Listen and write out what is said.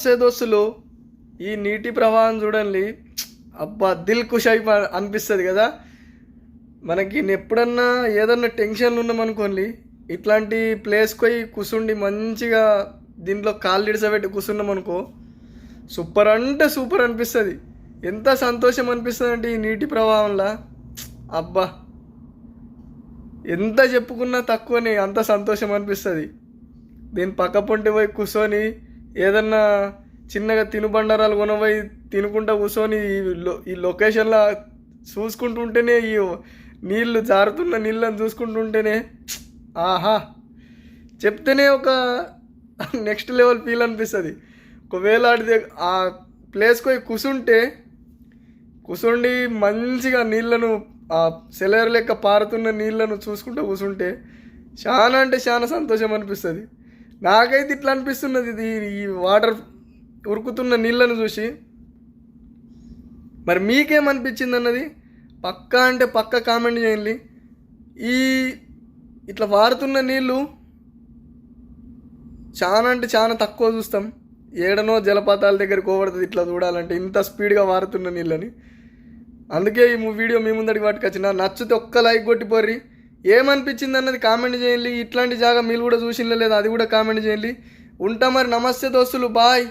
నమస్తే దోస్తులు ఈ నీటి ప్రవాహం చూడండి. అబ్బా దిల్ ఖుష్ అయిపో అనిపిస్తుంది కదా. మనకి ఎప్పుడన్నా ఏదన్నా టెన్షన్లు ఉన్నామనుకోండి ఇట్లాంటి ప్లేస్కి పోయి కూర్చుండి మంచిగా దీంట్లో కాళ్ళు ఇడిసబెట్టి కూర్చున్నాం అనుకో సూపర్ అంటే సూపర్ అనిపిస్తుంది. ఎంత సంతోషం అనిపిస్తుంది అంటే ఈ నీటి ప్రవాహంలో. అబ్బా ఎంత చెప్పుకున్నా తక్కువనే అంత సంతోషం అనిపిస్తుంది. దీని పక్క పొంటి పోయి కూర్చొని ఏదన్నా చిన్నగా తినుబండారాలు కొనబోయి తినుకుంటా కూర్చొని ఈ ఈ లొకేషన్లో చూసుకుంటుంటేనే ఈ నీళ్ళు జారుతున్న నీళ్ళని చూసుకుంటుంటేనే ఆహా. చెప్తేనే ఒక నెక్స్ట్ లెవెల్ ఫీల్ అనిపిస్తుంది. ఒకవేళ ఆడితే ఆ ప్లేస్కి పోయి కూసుంటే కూసుండి మంచిగా నీళ్ళను ఆ సెలయర్ లెక్క పారుతున్న నీళ్ళను చూసుకుంటూ కూర్చుంటే చాలా అంటే చాలా సంతోషం అనిపిస్తుంది. నాకైతే ఇట్లా అనిపిస్తున్నది ఇది ఈ వాటర్ ఉరుకుతున్న నీళ్ళను చూసి. మరి మీకేమనిపించింది అన్నది పక్కా అంటే పక్క కామెంట్ చేయండి. ఈ ఇట్లా వారుతున్న నీళ్ళు చాలా అంటే చాలా తక్కువ చూస్తాం. ఏడనో జలపాతాల దగ్గర కోబడుతుంది ఇట్లా చూడాలంటే ఇంత స్పీడ్గా వారుతున్న నీళ్ళని. అందుకే ఈ వీడియో మీ ముందడికి పట్టుకొచ్చిన. నచ్చితే ఒక్క లైక్ కొట్టిపోర్రి ఏమనిపించింది అన్నది కామెంట్ చేయండి. ఇట్లాంటి జాగా మీరు కూడా చూసిండలేదు అది కూడా కామెంట్ చేయండి. ఉంటా మరి నమస్తే దోస్తులు బాయ్.